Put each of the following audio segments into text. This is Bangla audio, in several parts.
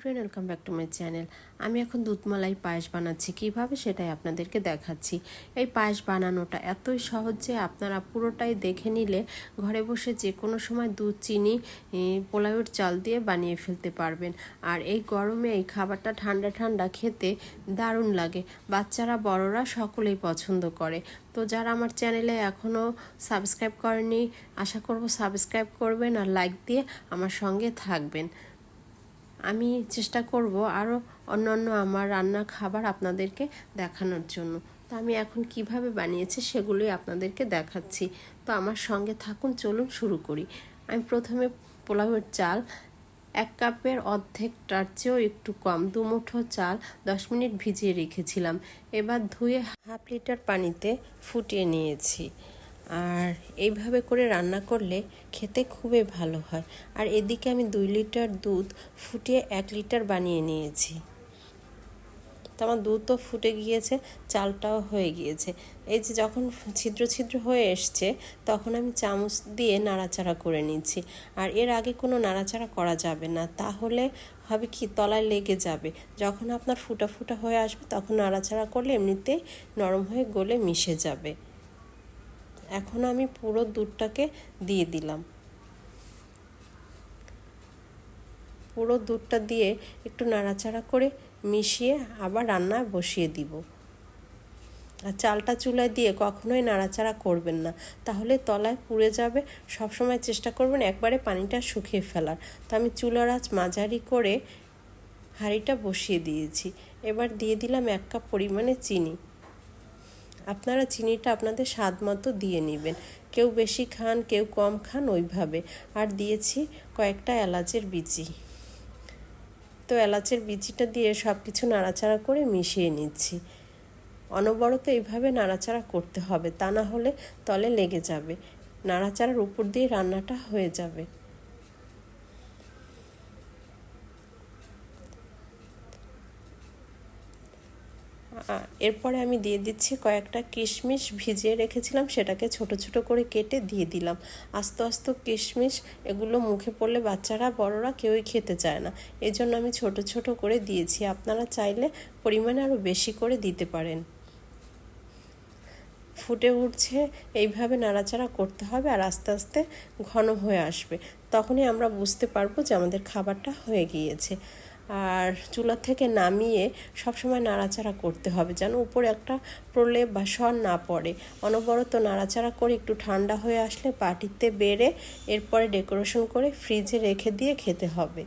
Friend welcome back to my channel আমি এখন দুধমালাই পায়েস বানাচ্ছি। কীভাবে সেটাই আপনাদেরকে দেখাচ্ছি। এই পায়েস বানানোটা এতই সহজ যে আপনারা পুরোটাই দেখে নিলে ঘরে বসে যে কোনো সময় দুধ চিনি এ, পোলাওয়ের চাল দিয়ে বানিয়ে ফেলতে পারবেন। আর এই গরমে এই খাবারটা ঠান্ডা ঠান্ডা খেতে দারুণ লাগে। বাচ্চারা বড়রা সকলেই পছন্দ করে। তো যারা আমার চ্যানেলে এখনও সাবস্ক্রাইব করেনি আশা করব সাবস্ক্রাইব করবেন আর লাইক দিয়ে আমার সঙ্গে থাকবেন। আমি চেষ্টা করব আরও অন্যান্য আমার রান্নার খাবার আপনাদেরকে দেখানোর জন্য। তো আমি এখন কীভাবে বানিয়েছি সেগুলোই আপনাদেরকে দেখাচ্ছি। তো আমার সঙ্গে থাকুন, চলুন শুরু করি। আমি প্রথমে পোলাওয়ের চাল, এক কাপের অর্ধেকটার চেয়েও একটু কম, দু মুঠো চাল দশ মিনিট ভিজিয়ে রেখেছিলাম। এবার ধুয়ে হাফ লিটার পানিতে ফুটিয়ে নিয়েছি। আর এইভাবে করে রান্না করলে খেতে খুবই ভালো হয়। আর এদিকে আমি দুই লিটার দুধ ফুটিয়ে এক লিটার বানিয়ে নিয়েছি। তো আমার দুধও ফুটে গিয়েছে, চালটাও হয়ে গিয়েছে। এই যে যখন ছিদ্র ছিদ্র হয়ে এসছে, তখন আমি চামচ দিয়ে নাড়াচাড়া করে নিচ্ছি। আর এর আগে কোনো নাড়াচাড়া করা যাবে না। তাহলে হবে কি, তলায় লেগে যাবে। যখন আপনার ফুটা ফুটা হয়ে আসবে, তখন নাড়াচাড়া করলে এমনিতেই নরম হয়ে গলে মিশে যাবে। এখন আমি পুরো দুধটাকে দিয়ে দিলাম। পুরো দুধটা দিয়ে একটু নাড়াচাড়া করে মিশিয়ে আবার রান্নায় বসিয়ে দিব। আর চালটা চুলায় দিয়ে কখনোই নাড়াচাড়া করবেন না। তাহলে তলায় পুড়ে যাবে, সবসময় চেষ্টা করবেন একবারে পানিটা শুকিয়ে ফেলার। তো আমি চুলার আঁচ মাঝারি করে হাঁড়িটা বসিয়ে দিয়েছি। এবার দিয়ে দিলাম এক কাপ পরিমাণে চিনি। আপনারা চিনিটা আপনাদের স্বাদ মতো দিয়ে নেবেন। কেউ বেশি খান, কেউ কম খান, ওইভাবে। আর দিয়েছি কয়েকটা এলাচের বিচি। তো এলাচের বিচিটা দিয়ে সব কিছু নাড়াচাড়া করে মিশিয়ে নিচ্ছি। অনবরত এইভাবে নাড়াচাড়া করতে হবে, তা না হলে তলে লেগে যাবে। নাড়াচাড়ার উপর দিয়ে রান্নাটা হয়ে যাবে। এরপরে আমি দিয়ে দিচ্ছি কয়েকটা কিশমিশ ভিজিয়ে রেখেছিলাম, সেটাকে ছোট ছোট করে কেটে দিয়ে দিলাম। আস্তে আস্তে কিশমিশ, এগুলো মুখে পড়লে বাচ্চারা, বড়রা কেউই খেতে চায় না। এই জন্য আমি ছোট ছোট করে দিয়েছি, আপনারা চাইলে পরিমাণে আরও বেশি করে দিতে পারেন। ফুটে উঠছে, এইভাবে নাড়াচাড়া করতে হবে আর আস্তে আস্তে ঘন হয়ে আসবে। তখনই আমরা বুঝতে পারব যে আমাদের খাবারটা হয়ে গিয়েছে। আর চুলা থেকে নামিয়ে সবসময় নাড়াচাড়া করতে হবে যেন উপরে একটা প্রলেপ বা সর না পড়ে। অনবরত নাড়াচাড়া করে একটু ঠান্ডা হয়ে আসলে পাটিতে বেড়ে এরপরে ডেকোরেশন করে ফ্রিজে রেখে দিয়ে খেতে হবে।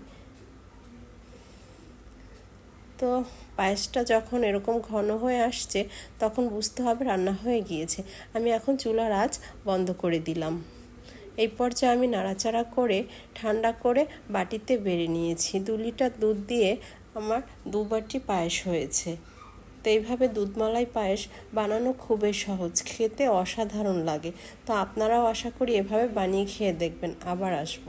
তো পায়েসটা যখন এরকম ঘন হয়ে আসছে তখন বুঝতে হবে রান্না হয়ে গিয়েছে। আমি এখন চুলার আঁচ বন্ধ করে দিলাম। এই পর্যায়ে আমি নাড়াচাড়া করে, ঠান্ডা করে বাটিতে বেড়ে নিয়েছি। দু লিটার দুধ দিয়ে আমার দু বাটি পায়েস হয়েছে। তো এইভাবে দুধমালাই পায়েস বানানো খুবই সহজ, খেতে অসাধারণ লাগে। তো আপনারাও আশা করি এভাবে বানিয়ে খেয়ে দেখবেন। আবার আসব।